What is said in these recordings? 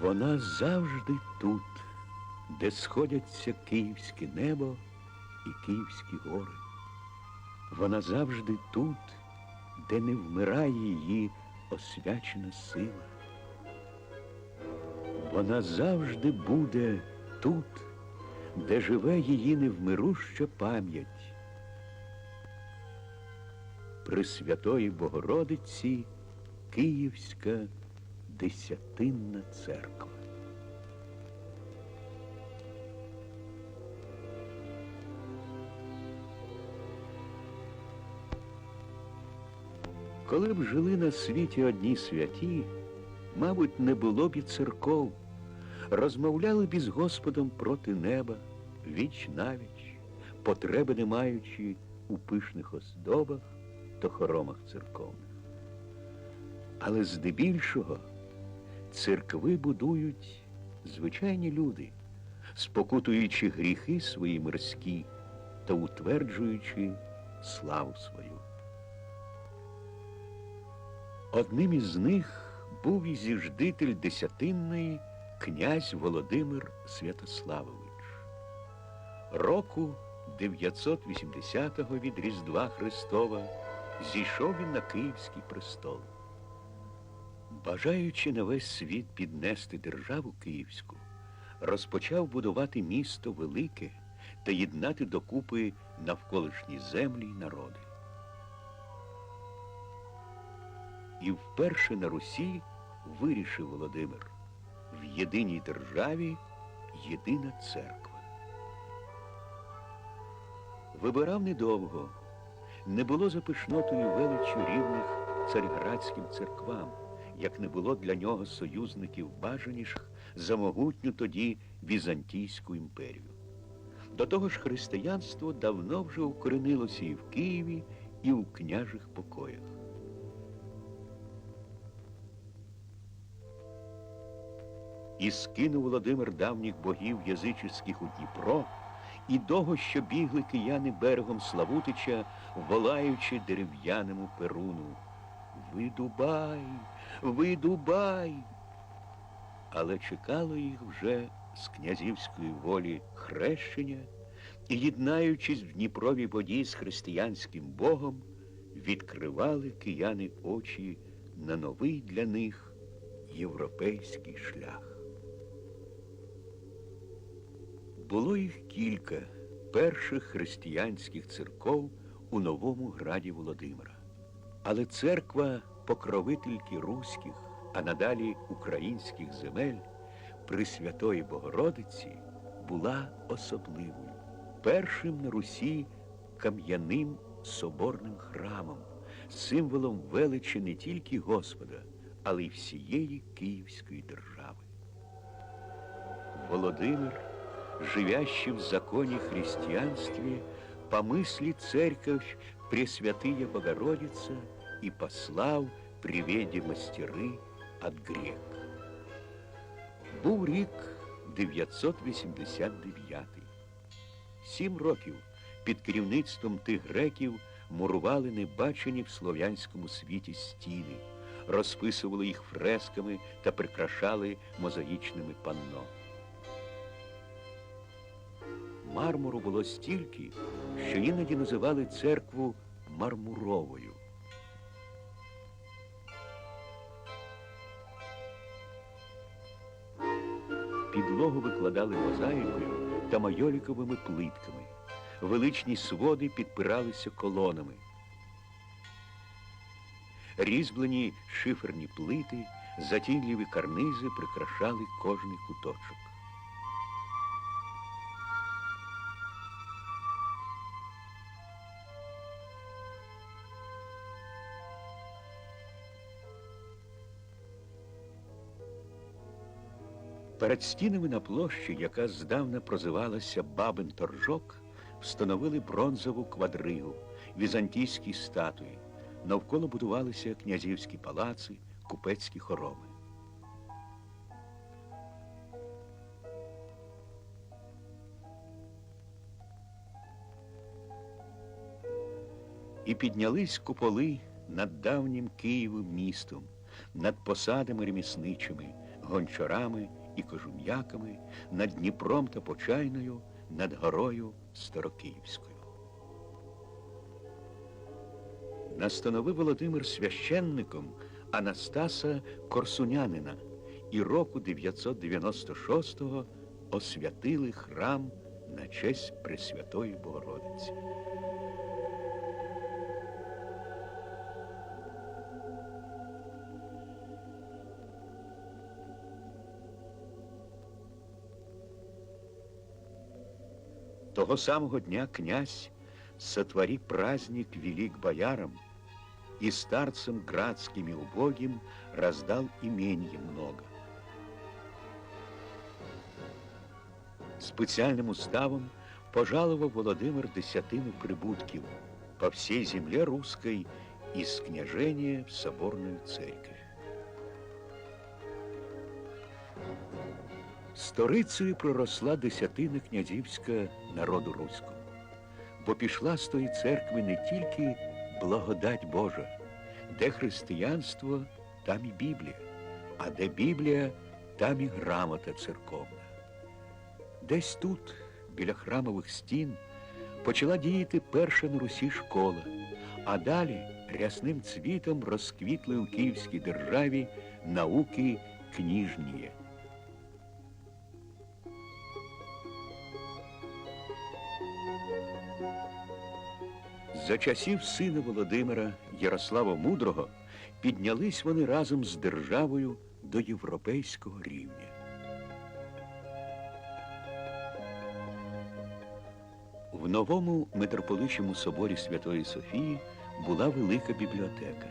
Вона завжди тут, де сходяться київське небо і київські гори. Вона завжди тут, де не вмирає її освячена сила. Вона завжди буде тут, де живе її невмируща пам'ять. Пресвятої Богородиці Київська Десятинна церква. Коли б жили на світі одні святі, мабуть, не було б і церков, розмовляли б із Господом проти неба, віч навіч, потреби не маючи у пишних оздобах та хоромах церковних. Але здебільшого церкви будують звичайні люди, спокутуючи гріхи свої мирські та утверджуючи славу свою. Одним із них був і зіждитель Десятинної князь Володимир Святославович. Року 980-го від Різдва Христова зійшов він на Київський престол. Бажаючи на весь світ піднести державу Київську, розпочав будувати місто велике та єднати докупи навколишні землі й народи. І вперше на Русі вирішив Володимир в єдиній державі єдина церква. Вибирав недовго, не було за пишнотою величу рівних царьградським церквам, як не було для нього союзників бажаніших за могутню тоді Візантійську імперію. До того ж, християнство давно вже укоренилося і в Києві, і у княжих покоях. І скинув Володимир давніх богів язичницьких у Дніпро, і того, що бігли кияни берегом Славутича, волаючи дерев'яному перуну. Видубай, видубай. Але чекало їх вже з князівської волі хрещення, і, єднаючись в Дніпровій воді з християнським Богом, відкривали кияни очі на новий для них європейський шлях. Було їх кілька перших християнських церков у новому граді Володимира. Але церква покровительки руських, а надалі українських земель Пресвятої Богородиці була особливою. Першим на Русі кам'яним соборним храмом, символом величі не тільки Господа, але й всієї Київської держави. Володимир живящий в законе христианстве, по мысли церковь Пресвятые Богородица и послав приведе мастеры от грек. Був рік 989. Сім років під керівництвом тих греків мурували небачені в слов'янському світі стіни, розписували їх фресками та прикрашали мозаїчними панно. Мармуру було стільки, що іноді називали церкву мармуровою. Підлогу викладали мозаїкою та майоліковими плитками. Величні своди підпиралися колонами. Різьблені шиферні плити, затінліві карнизи прикрашали кожний куточок. Перед стінами на площі, яка здавна прозивалася Бабин Торжок, встановили бронзову квадригу, візантійські статуї. Навколо будувалися князівські палаци, купецькі хороми. І піднялись куполи над давнім Києвим містом, над посадами ремісничими, гончарами і кожум'яками, над Дніпром та Почайною, над горою Старокиївською. Настановив Володимир священником Анастаса Корсунянина і року 996-го освятили храм на честь Пресвятої Богородиці. Того самого дня князь сотвори праздник велик боярам, и старцам градским и убогим раздал именье много. Спеціальним уставом пожаловав Володимир десятину прибутків по всей земле русской из княжения в соборную церковь. Сторицею проросла десятина князівська народу руського, бо пішла з тої церкви не тільки благодать Божа, де християнство, там і Біблія, а де Біблія, там і грамота церковна. Десь тут, біля храмових стін, почала діяти перша на Русі школа, а далі рясним цвітом розквітли у Київській державі науки кніжніє. За часів сина Володимира Ярослава Мудрого піднялись вони разом з державою до європейського рівня. В новому митрополичому соборі Святої Софії була велика бібліотека.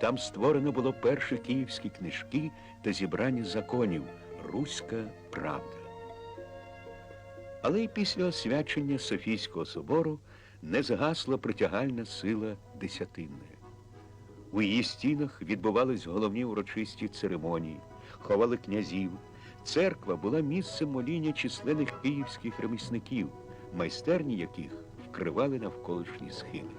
Там створено було перші київські книжки та зібрання законів Руська правда. Але й після освячення Софійського собору не згасла притягальна сила десятинної. У її стінах відбувались головні урочисті церемонії, ховали князів. Церква була місцем моління численних київських ремісників, майстерні яких вкривали навколишні схили.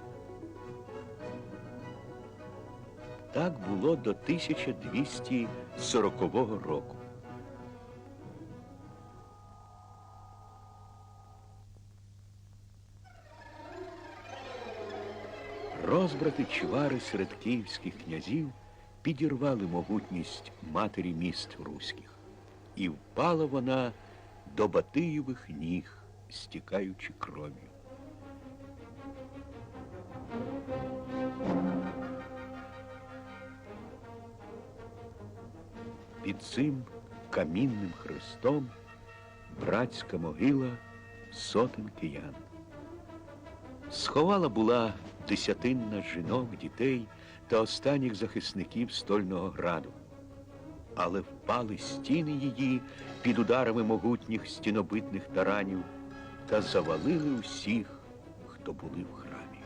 Так було до 1240 року. Розбрати чвари серед київських князів підірвали могутність матері міст руських, і впала вона до Батиєвих ніг, стікаючи кров'ю. Під цим камінним хрестом братська могила сотень киян. Сховала була десятинна жінок, дітей та останніх захисників стольного граду. Але впали стіни її під ударами могутніх стінобитних таранів та завалили усіх, хто були в храмі.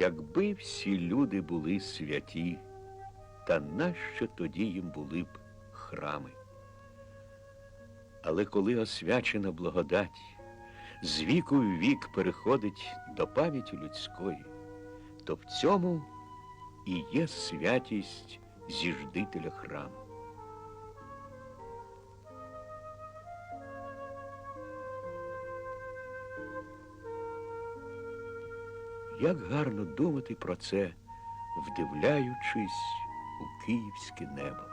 Якби всі люди були святі, та нащо тоді їм були б храми? Але коли освячена благодать з віку в вік переходить до пам'яті людської, то в цьому і є святість зіждителя храму. Як гарно думати про це, вдивляючись у київське небо.